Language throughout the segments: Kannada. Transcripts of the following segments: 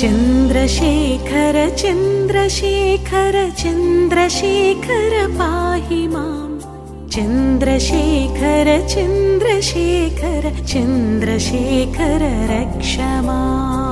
चन्द्रशेखर चन्द्रशेखर चन्द्रशेखर पाहि माम् चन्द्रशेखर चन्द्रशेखर चन्द्रशेखर रक्ष माम्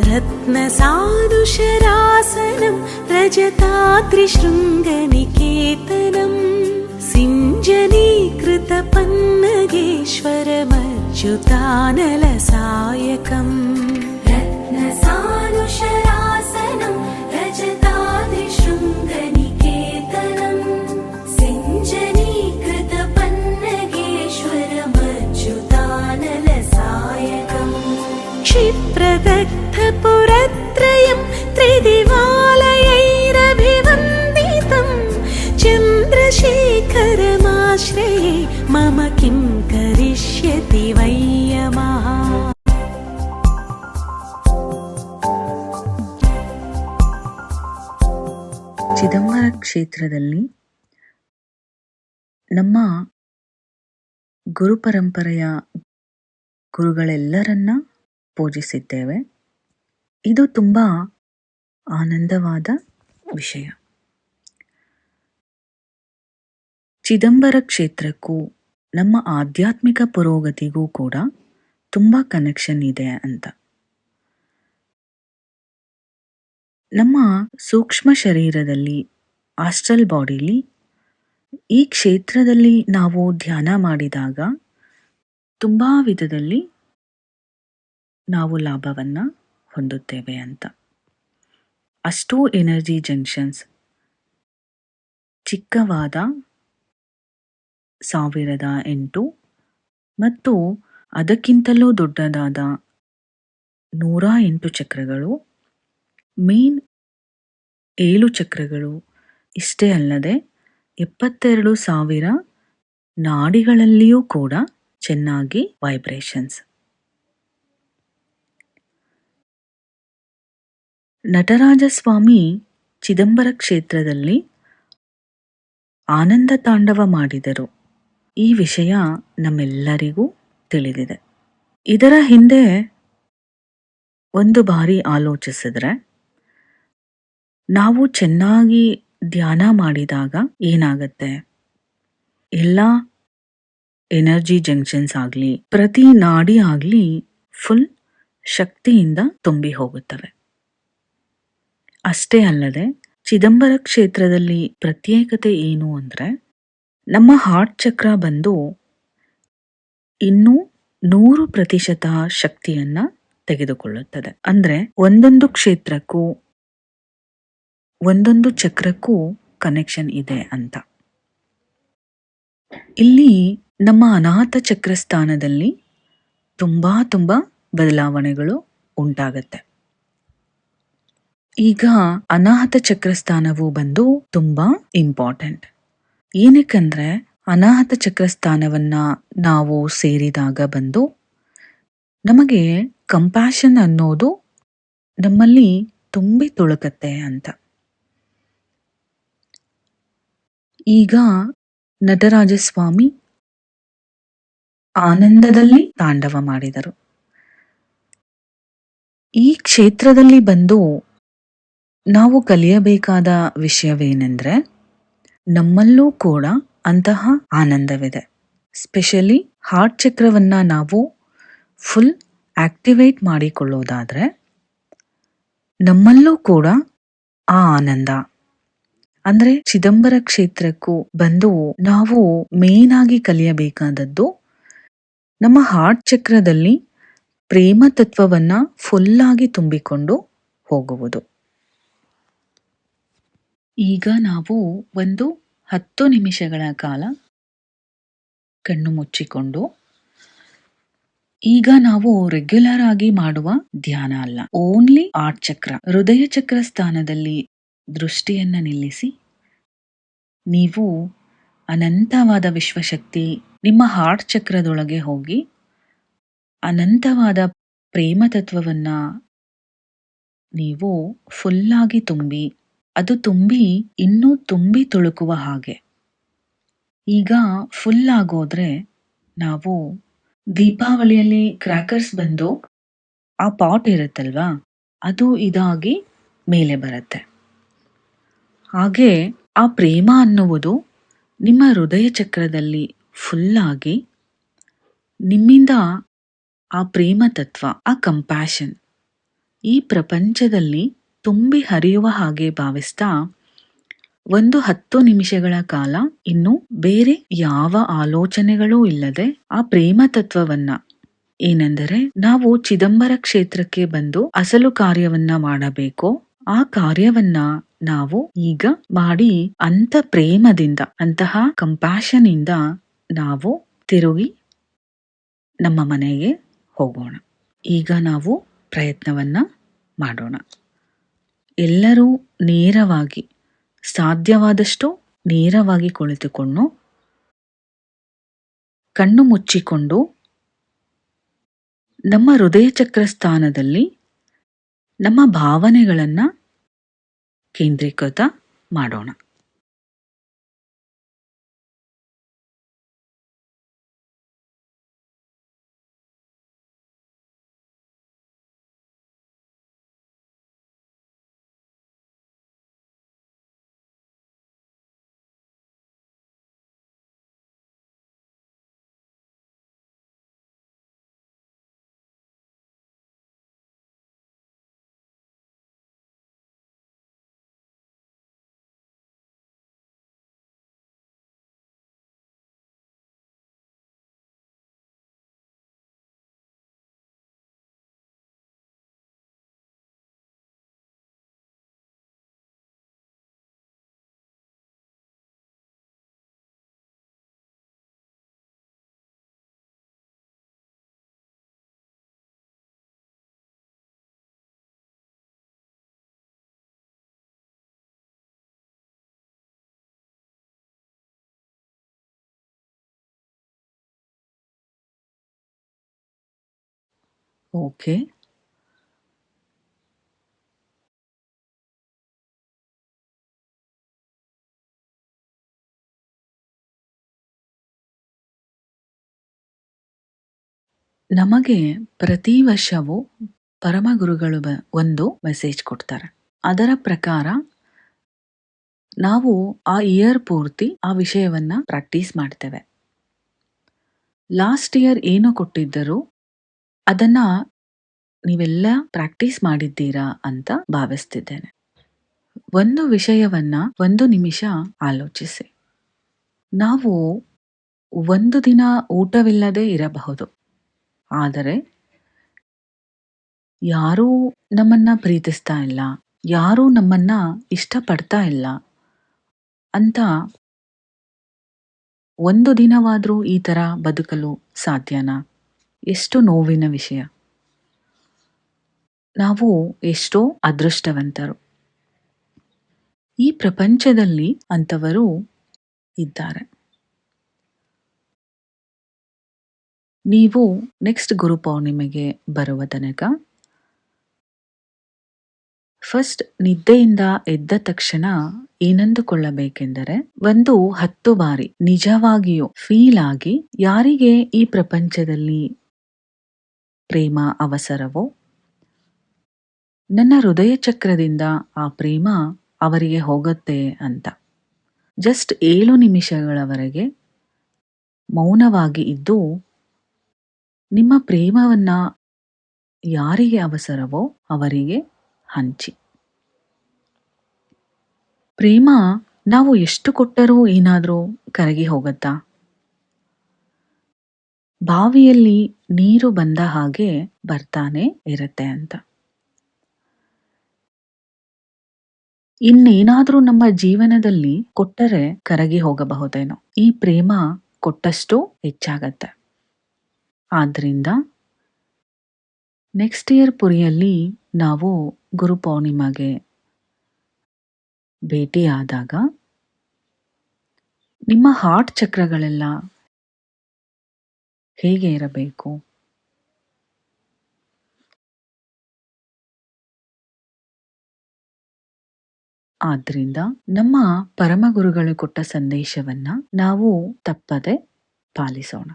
रत्नसानुशरासनं व्रजता सिञ्जनीकृतपन्नगेश्वरमच्युतानलसायकम्। रत्नसानुशर क्षिप्रदग्धपुरत्रयं त्रिदिवालयैरभिवन्दितं चन्द्रशेखरमाश्रये मम किं करिष्यति वै यमः ಚಿದಂಬರ ಕ್ಷೇತ್ರದಲ್ಲಿ ನಮ್ಮ ಗುರುಪರಂಪರೆಯ ಗುರುಗಳೆಲ್ಲರನ್ನ ಪೂಜಿಸಿದ್ದೇವೆ ಇದು ತುಂಬ ಆನಂದವಾದ ವಿಷಯ. ಚಿದಂಬರ ಕ್ಷೇತ್ರಕ್ಕೂ, ನಮ್ಮ ಆಧ್ಯಾತ್ಮಿಕ ಪುರೋಗತಿಗೂ ಕೂಡ ತುಂಬ ಕನೆಕ್ಷನ್ ಇದೆ ಅಂತ. ನಮ್ಮ ಸೂಕ್ಷ್ಮ ಶರೀರದಲ್ಲಿ ಆಸ್ಟ್ರಲ್ ಬಾಡಿಲಿ ಈ ಕ್ಷೇತ್ರದಲ್ಲಿ ನಾವು ಧ್ಯಾನ ಮಾಡಿದಾಗ, ತುಂಬ ವಿಧದಲ್ಲಿ ನಾವು ಲಾಭವನ್ನ ಹೊಂದುತ್ತೇವೆ ಅಂತ. ಅಷ್ಟೂ ಎನರ್ಜಿ ಜಂಕ್ಷನ್ಸ್ ಚಿಕ್ಕವಾದ ಸಾವಿರದ ಎಂಟು ಮತ್ತು ಅದಕ್ಕಿಂತಲೂ ದೊಡ್ಡದಾದ ನೂರ ಎಂಟು ಚಕ್ರಗಳು ಮೇನ್ ಏಳು ಚಕ್ರಗಳು ಇಷ್ಟೇ ಅಲ್ಲದೆ ಎಪ್ಪತ್ತೆರಡು ಸಾವಿರ ನಾಡಿಗಳಲ್ಲಿಯೂ ಕೂಡ ಚೆನ್ನಾಗಿ ವೈಬ್ರೇಷನ್ಸ್ ನಟರಾಜಸ್ವಾಮಿ ಚಿದಂಬರ ಕ್ಷೇತ್ರದಲ್ಲಿ ಆನಂದ ತಾಂಡವ ಮಾಡಿದರು. ಈ ವಿಷಯ ನಮ್ಮೆಲ್ಲರಿಗೂ ತಿಳಿದಿದೆ. ಇದರ ಹಿಂದೆ ಒಂದು ಬಾರಿ ಆಲೋಚಿಸಿದ್ರೆ, ನಾವು ಚೆನ್ನಾಗಿ ಧ್ಯಾನ ಮಾಡಿದಾಗ ಏನಾಗತ್ತೆ? ಎಲ್ಲ ಎನರ್ಜಿ ಜಂಕ್ಷನ್ಸ್ ಆಗಲಿ, ಪ್ರತಿ ನಾಡಿ ಆಗಲಿ ಫುಲ್ ಶಕ್ತಿಯಿಂದ ತುಂಬಿ ಹೋಗುತ್ತವೆ. ಅಷ್ಟೇ ಅಲ್ಲದೆ ಚಿದಂಬರ ಕ್ಷೇತ್ರದಲ್ಲಿ ಪ್ರತ್ಯೇಕತೆ ಏನು ಅಂದರೆ ನಮ್ಮ ಹಾರ್ಟ್ ಚಕ್ರ ಬಂದು ಇನ್ನೂ ನೂರು ಪ್ರತಿಶತ ಶಕ್ತಿಯನ್ನ ತೆಗೆದುಕೊಳ್ಳುತ್ತದೆ. ಅಂದರೆ ಒಂದೊಂದು ಕ್ಷೇತ್ರಕ್ಕೂ, ಒಂದೊಂದು ಚಕ್ರಕ್ಕೂ ಕನೆಕ್ಷನ್ ಇದೆ ಅಂತ. ಇಲ್ಲಿ ನಮ್ಮ ಅನಾಥ ಚಕ್ರ ಸ್ಥಾನದಲ್ಲಿ ತುಂಬಾ ತುಂಬಾ ಬದಲಾವಣೆಗಳು ಉಂಟಾಗತ್ತೆ. ಈಗ ಅನಾಹತ ಚಕ್ರಸ್ಥಾನವು ಬಂದು ತುಂಬಾ ಇಂಪಾರ್ಟೆಂಟ್ ಏನಕ್ಕಂದ್ರೆ ಅನಾಹತ ಚಕ್ರಸ್ಥಾನವನ್ನ ನಾವು ಸೇರಿದಾಗ ಬಂದು ನಮಗೆ ಕಂಪ್ಯಾಷನ್ ಅನ್ನೋದು ನಮ್ಮಲ್ಲಿ ತುಂಬಿ ತುಳುಕತ್ತೆ ಅಂತ. ಈಗ ನಟರಾಜಸ್ವಾಮಿ ಆನಂದದಲ್ಲಿ ತಾಂಡವ ಮಾಡಿದರು. ಈ ಕ್ಷೇತ್ರದಲ್ಲಿ ಬಂದು ನಾವು ಕಲಿಯಬೇಕಾದ ವಿಷಯವೇನೆಂದರೆ ನಮ್ಮಲ್ಲೂ ಕೂಡ ಅಂತಹ ಆನಂದವಿದೆ. ಸ್ಪೆಷಲಿ ಹಾರ್ಟ್ ಚಕ್ರವನ್ನು ನಾವು ಫುಲ್ ಆಕ್ಟಿವೇಟ್ ಮಾಡಿಕೊಳ್ಳೋದಾದರೆ ನಮ್ಮಲ್ಲೂ ಕೂಡ ಆ ಆನಂದ. ಅಂದರೆ ಚಿದಂಬರ ಕ್ಷೇತ್ರಕ್ಕೂ ಬಂದು ನಾವು ಮೇನ್ ಆಗಿ ಕಲಿಯಬೇಕಾದದ್ದು ನಮ್ಮ ಹಾರ್ಟ್ ಚಕ್ರದಲ್ಲಿ ಪ್ರೇಮ ತತ್ವವನ್ನು ಫುಲ್ಲಾಗಿ ತುಂಬಿಕೊಂಡು ಹೋಗುವುದು. ಈಗ ನಾವು ಒಂದು ಹತ್ತು ನಿಮಿಷಗಳ ಕಾಲ ಕಣ್ಣು ಮುಚ್ಚಿಕೊಂಡು, ಈಗ ನಾವು ರೆಗ್ಯುಲರ್ ಆಗಿ ಮಾಡುವ ಧ್ಯಾನ ಅಲ್ಲ. ಓನ್ಲಿ ಆರ್ಟ್ ಚಕ್ರ ಹೃದಯ ಚಕ್ರ ಸ್ಥಾನದಲ್ಲಿ ದೃಷ್ಟಿಯನ್ನು ನಿಲ್ಲಿಸಿ, ನೀವು ಅನಂತವಾದ ವಿಶ್ವಶಕ್ತಿ, ನಿಮ್ಮ ಹಾರ್ಟ್ ಚಕ್ರದೊಳಗೆ ಹೋಗಿ ಅನಂತವಾದ ಪ್ರೇಮ ತತ್ವವನ್ನು ನೀವು ಫುಲ್ಲಾಗಿ ತುಂಬಿ ಅದು ತುಂಬಿ, ಇನ್ನೂ ತುಂಬಿ ತುಳುಕುವ ಹಾಗೆ. ಈಗ ಫುಲ್ ಆಗೋದ್ರೆ ನಾವು ದೀಪಾವಳಿಯಲ್ಲಿ ಕ್ರ್ಯಾಕರ್ಸ್ ಬಂದು ಆ ಪಾಟ್ ಇರುತ್ತಲ್ವಾ, ಅದು ಇದಾಗಿ ಮೇಲೆ ಬರುತ್ತೆ. ಹಾಗೆ ಆ ಪ್ರೇಮ ಅನ್ನುವುದು ನಿಮ್ಮ ಹೃದಯ ಚಕ್ರದಲ್ಲಿ ಫುಲ್ಲಾಗಿ ನಿಮ್ಮಿಂದ ಆ ಪ್ರೇಮ ತತ್ವ, ಆ ಕಂಪ್ಯಾಷನ್ ಈ ಪ್ರಪಂಚದಲ್ಲಿ ತುಂಬಿ ಹರಿಯುವ ಹಾಗೆ ಭಾವಿಸ್ತಾ ಒಂದು ಹತ್ತು ನಿಮಿಷಗಳ ಕಾಲ ಇನ್ನು ಬೇರೆ ಯಾವ ಆಲೋಚನೆಗಳೂ ಇಲ್ಲದೆ ಆ ಪ್ರೇಮ ತತ್ವವನ್ನ. ಏನೆಂದರೆ ನಾವು ಚಿದಂಬರ ಕ್ಷೇತ್ರಕ್ಕೆ ಬಂದು ಅಸಲು ಕಾರ್ಯವನ್ನ ಮಾಡಬೇಕು, ಆ ಕಾರ್ಯವನ್ನ ನಾವು ಈಗ ಮಾಡಿ ಅಂತ ಪ್ರೇಮದಿಂದ, ಅಂತಹ ಕಂಪ್ಯಾಷನ್ ಇಂದ ನಾವು ತಿರುಗಿ ನಮ್ಮ ಮನೆಗೆ ಹೋಗೋಣ. ಈಗ ನಾವು ಪ್ರಯತ್ನವನ್ನ ಮಾಡೋಣ. ಎಲ್ಲರೂ ನೇರವಾಗಿ, ಸಾಧ್ಯವಾದಷ್ಟು ನೇರವಾಗಿ ಕುಳಿತುಕೊಂಡು, ಕಣ್ಣು ಮುಚ್ಚಿಕೊಂಡು, ನಮ್ಮ ಹೃದಯ ಚಕ್ರ ಸ್ಥಾನದಲ್ಲಿ ನಮ್ಮ ಭಾವನೆಗಳನ್ನು ಕೇಂದ್ರೀಕೃತ ಮಾಡೋಣ. ಓಕೆ. ನಮಗೆ ಪ್ರತಿ ವರ್ಷವೂ ಪರಮಗುರುಗಳು ಒಂದು ಮೆಸೇಜ್ ಕೊಡ್ತಾರೆ. ಅದರ ಪ್ರಕಾರ ನಾವು ಆ ಇಯರ್ ಪೂರ್ತಿ ಆ ವಿಷಯವನ್ನ ಪ್ರಾಕ್ಟೀಸ್ ಮಾಡ್ತೇವೆ. ಲಾಸ್ಟ್ ಇಯರ್ ಏನು ಕೊಟ್ಟಿದ್ದರು? ಅದನ್ನ ನೀವೆಲ್ಲ ಪ್ರಾಕ್ಟೀಸ್ ಮಾಡಿದ್ದೀರಾ ಅಂತ ಭಾವಿಸ್ತಿದ್ದೇನೆ. ಒಂದು ವಿಷಯವನ್ನ ಒಂದು ನಿಮಿಷ ಆಲೋಚಿಸಿ. ನಾವು ಒಂದು ದಿನ ಊಟವಿಲ್ಲದೆ ಇರಬಹುದು. ಆದರೆ ಯಾರೂ ನಮ್ಮನ್ನ ಪ್ರೀತಿಸ್ತಾ ಇಲ್ಲ, ಯಾರೂ ನಮ್ಮನ್ನ ಇಷ್ಟಪಡ್ತಾ ಇಲ್ಲ ಅಂತ ಒಂದು ದಿನವಾದರೂ ಈ ಥರ ಬದುಕಲು ಸಾಧ್ಯನಾ? ಎಷ್ಟು ನೋವಿನ ವಿಷಯ? ನಾವು ಎಷ್ಟೋ ಅದೃಷ್ಟವಂತರು. ಈ ಪ್ರಪಂಚದಲ್ಲಿ ಅಂತವರು ಇದ್ದಾರೆ. ನೀವು ನೆಕ್ಸ್ಟ್ ಗುರು ಪೌರ್ಣಿಮೆಗೆ ಬರುವ ತನಕ ಫಸ್ಟ್ ನಿದ್ದೆಯಿಂದ ಎದ್ದ ತಕ್ಷಣ ಏನಂದುಕೊಳ್ಳಬೇಕೆಂದರೆ ಒಂದು ಹತ್ತು ಬಾರಿ ನಿಜವಾಗಿಯೂ ಫೀಲ್ ಆಗಿ ಯಾರಿಗೆ ಈ ಪ್ರಪಂಚದಲ್ಲಿ ಪ್ರೇಮ ಅವಸರವೋ? ನನ್ನ ಹೃದಯ ಚಕ್ರದಿಂದ ಆ ಪ್ರೇಮ ಅವರಿಗೆ ಹೋಗುತ್ತೆ ಅಂತ. ಜಸ್ಟ್ ಏಳು ನಿಮಿಷಗಳವರೆಗೆ ಮೌನವಾಗಿ ಇದ್ದು, ನಿಮ್ಮ ಪ್ರೇಮವನ್ನ ಯಾರಿಗೆ ಅವಸರವೋ ಅವರಿಗೆ ಹಂಚಿ. ಪ್ರೇಮ, ನಾವು ಎಷ್ಟು ಕೊಟ್ಟರೂ ಏನಾದರೂ ಕರಗಿ ಹೋಗತ್ತಾ? ಬಾವಿಯಲ್ಲಿ ನೀರು ಬಂದ ಹಾಗೆ ಬರ್ತಾನೆ ಇರುತ್ತೆ ಅಂತ. ಇನ್ನೇನಾದ್ರೂ ನಮ್ಮ ಜೀವನದಲ್ಲಿ ಕೊಟ್ಟರೆ ಕರಗಿ ಹೋಗಬಹುದೇನೋ. ಈ ಪ್ರೇಮ ಕೊಟ್ಟಷ್ಟು ಹೆಚ್ಚಾಗತ್ತೆ. ಆದ್ರಿಂದ ನೆಕ್ಸ್ಟ್ ಇಯರ್ ಪುರಿಯಲ್ಲಿ ನಾವು ಗುರು ಪೌರ್ಣಿಮಾಗೆ ಭೇಟಿಯಾದಾಗ ನಿಮ್ಮ ಹಾರ್ಟ್ ಚಕ್ರಗಳೆಲ್ಲ ಹೇಗೆ ಇರಬೇಕು? ಆದ್ರಿಂದ ನಮ್ಮ ಪರಮಗುರುಗಳು ಕೊಟ್ಟ ಸಂದೇಶವನ್ನ ನಾವು ತಪ್ಪದೆ ಪಾಲಿಸೋಣ.